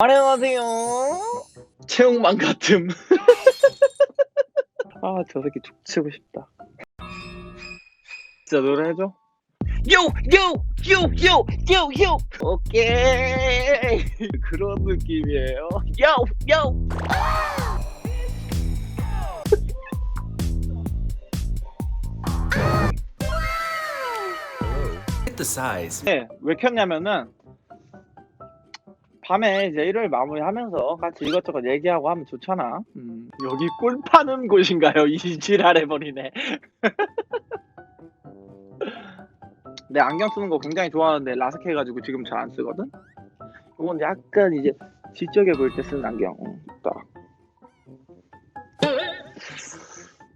안녕하세요. 체육만 같음. 아, 저 새끼 족치고 싶다. 진짜 노래 해줘? 요! 요! 요! 요! 요! 요! 오케이! 그런 느낌이에요. 요! 요! 네, 왜 켰냐면은 밤에 이제 일요일 마무리하면서 같이 이것저것 얘기하고 하면 좋잖아. 음, 여기 꿀 파는 곳인가요? 이 지랄해 버리네. 내 안경 쓰는 거 굉장히 좋아하는데 라스크 해가지고 지금 잘 안 쓰거든. 이건 약간 이제 지적해 보일 때 쓰는 안경. 응, 딱.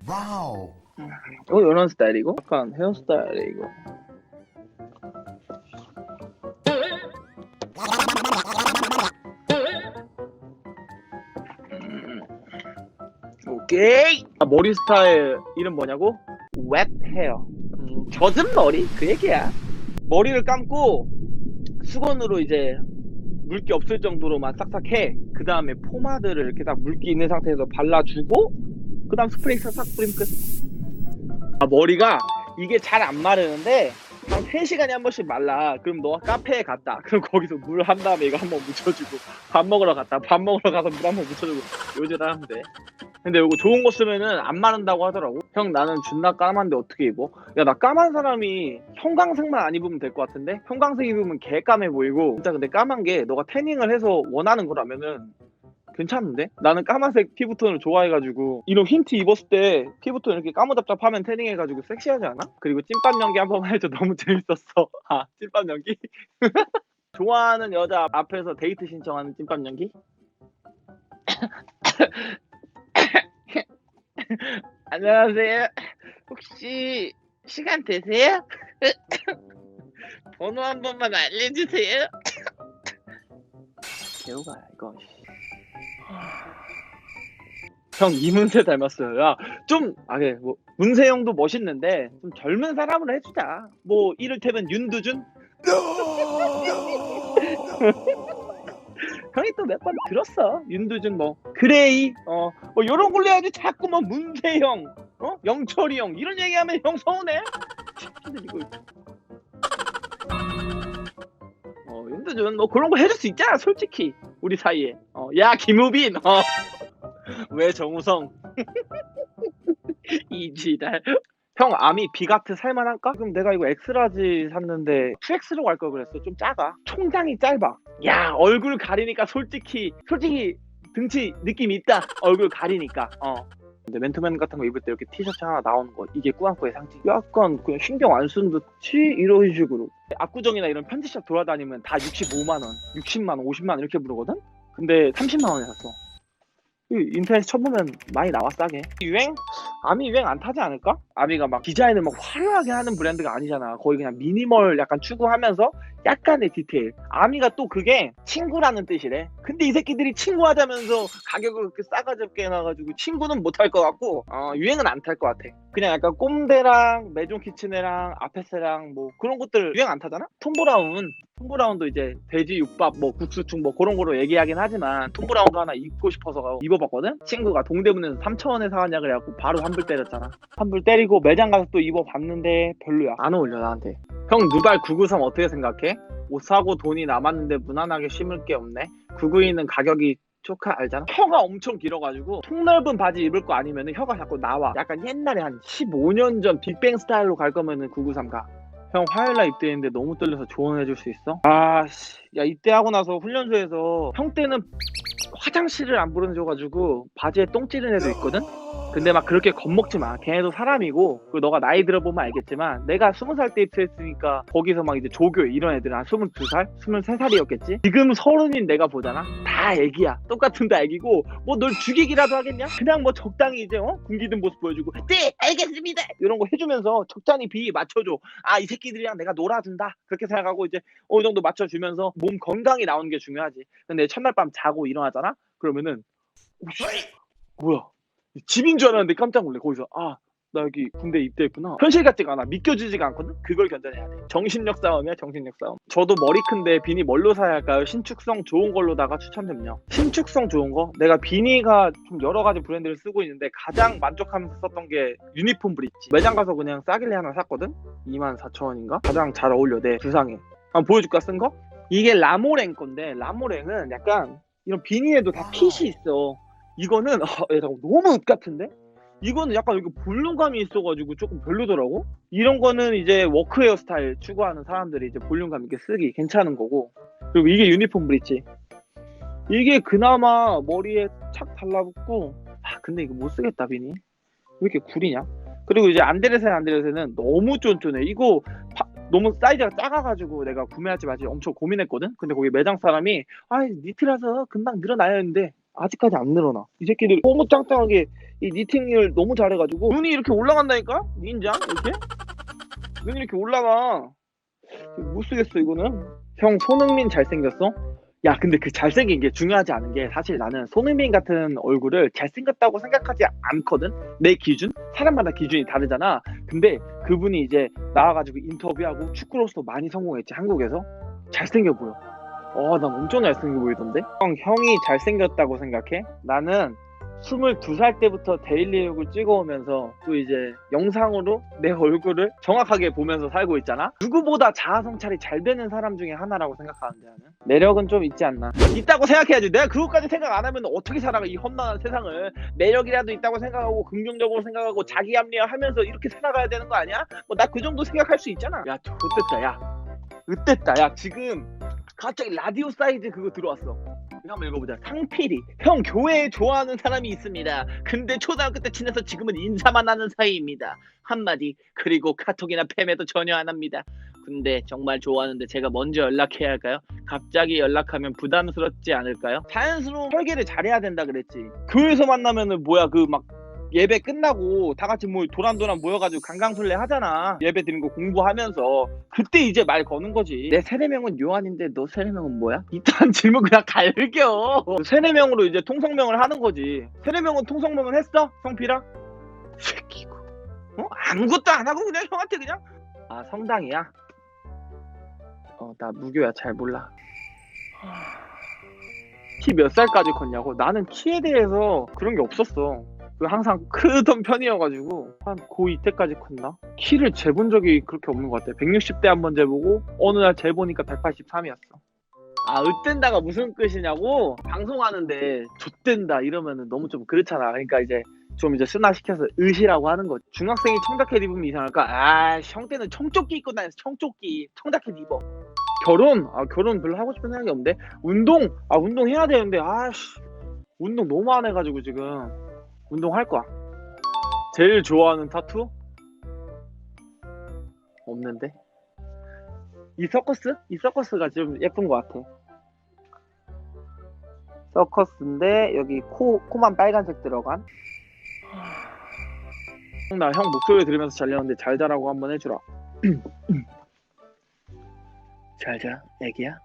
Wow. 이거 이런 스타일이고, 약간 헤어스타일이고. 오케이. 아, 머리 스타일 이름 뭐냐고? 웹 헤어. 음, 젖은 머리 그 얘기야. 머리를 감고 수건으로 이제 물기 없을 정도로만 싹싹 해. 그 다음에 포마드를 이렇게 딱 물기 있는 상태에서 발라주고, 그 다음 스프레이 싹싹 뿌리면 끝. 아, 머리가 이게 잘 안 마르는데 한 3시간에 한 번씩 말라. 그럼 너가 카페에 갔다. 그럼 거기서 물 한 다음에 이거 한 번 묻혀주고 밥 먹으러 갔다. 밥 먹으러 가서 물 한 번 묻혀주고 요즘 하면 돼. 근데 이거 좋은 거 쓰면은 안 마른다고 하더라고. 형 나는 존나 까만데 어떻게 입어? 야 나 까만 사람이 형광색만 안 입으면 될 것 같은데 형광색 입으면 개 까매 보이고 진짜 근데 까만 게 너가 태닝을 해서 원하는 거라면은 괜찮은데? 나는 까만색 피부톤을 좋아해가지고 이런 흰티 입었을 때 피부톤 이렇게 까무잡잡하면 태닝해가지고 섹시하지 않아? 그리고 찐빵 연기 한 번만 해줘 너무 재밌었어 아 찐빵 연기? 좋아하는 여자 앞에서 데이트 신청하는 찐빵 연기? 안녕하세요 혹시 시간 되세요? 번호 한 번만 알려주세요 개우가 이거 형 이문세 닮았어요. 야, 좀, 아, 예, 뭐, 문세 형도 멋있는데, 좀 젊은 사람으로 해주자. 뭐, 이를테면 윤두준? 형이 또 몇 번 들었어. 윤두준 뭐, 그레이, 어, 뭐, 요런 걸로 해야지 자꾸 뭐, 문세 형, 어? 영철이 형, 이런 얘기하면 형 서운해? 새끼들 이거. 어, 윤두준, 뭐, 그런 거 해줄 수 있잖아, 솔직히. 우리 사이에. 어, 야, 김우빈, 어. 왜 정우성? 이지랄. 형 아미 비가트 살만할까? 그럼 내가 이거 엑스라지 샀는데 2X로 갈 걸 그랬어. 좀 작아. 총장이 짧아. 야 얼굴 가리니까 솔직히 솔직히 등치 느낌 있다. 얼굴 가리니까. 어. 근데 맨투맨 같은 거 입을 때 이렇게 티셔츠 하나 나오는 거 이게 꾸안꾸의 상징. 약간 그냥 신경 안 쓰는 듯이 이런 식으로. 압구정이나 이런 편지샵 돌아다니면 다 65만 원, 60만 원, 50만 원 이렇게 부르거든. 근데 30만 원에 샀어. 이 인터넷 쳐보면 많이 나와 싸게 유행? 아미 유행 안 타지 않을까? 아미가 막 디자인을 막 화려하게 하는 브랜드가 아니잖아. 거의 그냥 미니멀 약간 추구하면서 약간의 디테일. 아미가 또 그게 친구라는 뜻이래. 근데 이 새끼들이 친구 하자면서 가격을 그렇게 싸가지게 해놔가지고 친구는 못 할 것 같고 어, 유행은 안 탈 것 같아. 그냥 약간 꼼데랑 메종 키친애랑 아페스랑 뭐 그런 것들 유행 안 타잖아? 톰브라운 톰브라운도 이제 돼지 육밥 뭐 국수충 뭐 그런 거로 얘기하긴 하지만 톰브라운도 하나 입고 싶어서 입어봤거든? 친구가 동대문에서 3천원에 사왔냐 그래갖고 바로 환불 때렸잖아. 환불 때리 고 매장 가서 또 입어봤는데 별로야 안 어울려 나한테 형 누발 993 어떻게 생각해? 옷 사고 돈이 남았는데 무난하게 심을 게 없네 992는 가격이 조카 알잖아? 혀가 엄청 길어가지고 통 넓은 바지 입을 거 아니면 혀가 자꾸 나와 약간 옛날에 한 15년 전 빅뱅 스타일로 갈 거면은 993 가. 형 화요일 날 입대했는데 너무 떨려서 조언해 줄 수 있어? 아씨 야 입대하고 나서 훈련소에서 형 때는 화장실을 안 부르줘가지고 바지에 똥 찌른 애도 있거든? 근데 막 그렇게 겁먹지 마. 걔네도 사람이고, 그리고 너가 나이 들어보면 알겠지만, 내가 스무 살 때 입사했으니까, 거기서 막 이제 조교 이런 애들은 한 스물두 살, 스물세 살이었겠지? 지금 서른인 내가 보잖아? 다 애기야. 똑같은 다 애기고, 뭐 널 죽이기라도 하겠냐? 그냥 뭐 적당히 이제, 어? 굶기는 모습 보여주고, 네, 알겠습니다! 이런 거 해주면서 적당히 비 맞춰줘. 아, 이 새끼들이랑 내가 놀아준다. 그렇게 생각하고 이제 어느 정도 맞춰주면서 몸 건강이 나오는 게 중요하지. 근데 첫날 밤 자고 일어나잖아? 그러면은, 오, 씨, 뭐야? 집인 줄 알았는데 깜짝 놀래. 거기서 아 나 여기 군대 입대했구나. 현실 같지가 않아. 믿겨지지가 않거든. 그걸 견뎌내야 돼. 정신력 싸움이야, 정신력 싸움. 저도 머리 큰데 비니 뭘로 사야 할까요? 신축성 좋은 걸로다가 추천됩니다. 신축성 좋은 거? 내가 비니가 좀 여러 가지 브랜드를 쓰고 있는데 가장 만족하면서 썼던 게 유니폼 브릿지. 매장 가서 그냥 싸길래 하나 샀거든. 24,000원인가? 가장 잘 어울려 내 두상에. 한번 보여줄까 쓴 거? 이게 라모랭 건데 라모랭은 약간 이런 비니에도 다 핏이 있어. 이거는 어, 야, 잠깐, 너무 읍 같은데? 이거는 약간 여기 볼륨감이 있어가지고 조금 별로더라고. 이런 거는 이제 워크웨어 스타일 추구하는 사람들이 이제 볼륨감 있게 쓰기 괜찮은 거고. 그리고 이게 유니폼 브릿지. 이게 그나마 머리에 착 달라붙고. 아 근데 이거 못 쓰겠다 비니. 왜 이렇게 구리냐? 그리고 이제 안데르센 안데르센은 너무 쫀쫀해. 이거 파- 너무 사이즈가 작아가지고 내가 구매하지 말지 엄청 고민했거든. 근데 거기 매장 사람이 아 니트라서 금방 늘어나야 했는데 아직까지 안 늘어나. 이 새끼들 너무 짱짱하게 이 니팅을 너무 잘해가지고 눈이 이렇게 올라간다니까? 닌자 이렇게? 눈이 이렇게 올라가. 못 쓰겠어 이거는. 형 손흥민 잘생겼어? 야 근데 그 잘생긴 게 중요하지 않은 게 사실 나는 손흥민 같은 얼굴을 잘생겼다고 생각하지 않거든 내 기준 사람마다 기준이 다르잖아 근데 그분이 이제 나와가지고 인터뷰하고 축구로서 많이 성공했지 한국에서 잘생겨 보여 어 난 엄청 잘생겨 보이던데? 형 형이 잘생겼다고 생각해? 나는 22살 때부터 데일리룩을 찍어오면서 또 이제 영상으로 내 얼굴을 정확하게 보면서 살고 있잖아? 누구보다 자아 성찰이 잘 되는 사람 중에 하나라고 생각하는데 나는. 매력은 좀 있지 않나? 있다고 생각해야지. 내가 그것까지 생각 안 하면 어떻게 살아가 이 험난한 세상을? 매력이라도 있다고 생각하고 긍정적으로 생각하고 자기 합리화하면서 이렇게 살아가야 되는 거 아니야? 뭐 나 그 정도 생각할 수 있잖아. 야 좋됐다. 야 으땠다. 야 지금 갑자기 라디오 사이즈 그거 들어왔어. 이거 한번 읽어보자. 상필이. 형 교회에 좋아하는 사람이 있습니다. 근데 초등학교 때 친해서 지금은 인사만 하는 사이입니다. 한마디. 그리고 카톡이나 팸에도 전혀 안 합니다. 근데 정말 좋아하는데 제가 먼저 연락해야 할까요? 갑자기 연락하면 부담스럽지 않을까요? 자연스러운 설계를 잘해야 된다 그랬지. 교회에서 만나면은 뭐야? 그막 예배 끝나고 다 같이 뭐 도란도란 모여가지고 강강술래 하잖아 예배 드린 거 공부하면서 그때 이제 말 거는 거지 내 세례명은 요한인데 너 세례명은 뭐야? 이딴 질문 그냥 갈겨 세례명으로 이제 통성명을 하는 거지 세례명은 통성명은 했어? 성필아? 새끼고 어? 아무것도 안 하고 그냥 형한테 그냥 아 성당이야? 어 나 무교야 잘 몰라 키 몇 살까지 컸냐고? 나는 키에 대해서 그런 게 없었어 그 항상 크던 편이어가지고 한 고2 때까지 컸나? 키를 재본 적이 그렇게 없는 것 같아 160대 한 번 재보고 어느 날 재보니까 183이었어 아 으뗀다가 무슨 뜻이냐고? 방송하는데 좆된다 이러면은 너무 좀 그렇잖아 그러니까 이제 좀 이제 순화시켜서 으시라고 하는 거지 중학생이 청자켓 입으면 이상할까? 아, 형 때는 청조끼 입고 다녔어 청조끼 청자켓 입어 결혼? 아 결혼 별로 하고 싶은 생각이 없는데 운동? 아 운동 해야 되는데 아씨 운동 너무 안 해가지고 지금 운동 할 거야. 제일 좋아하는 타투? 없는데? 이 서커스? 이 서커스가 좀 예쁜 것 같아. 서커스인데 여기 코 코만 빨간색 들어간. 나형 목소리 들으면서 잘렸는데 잘 자라고 한번 해주라. 잘 자 애기야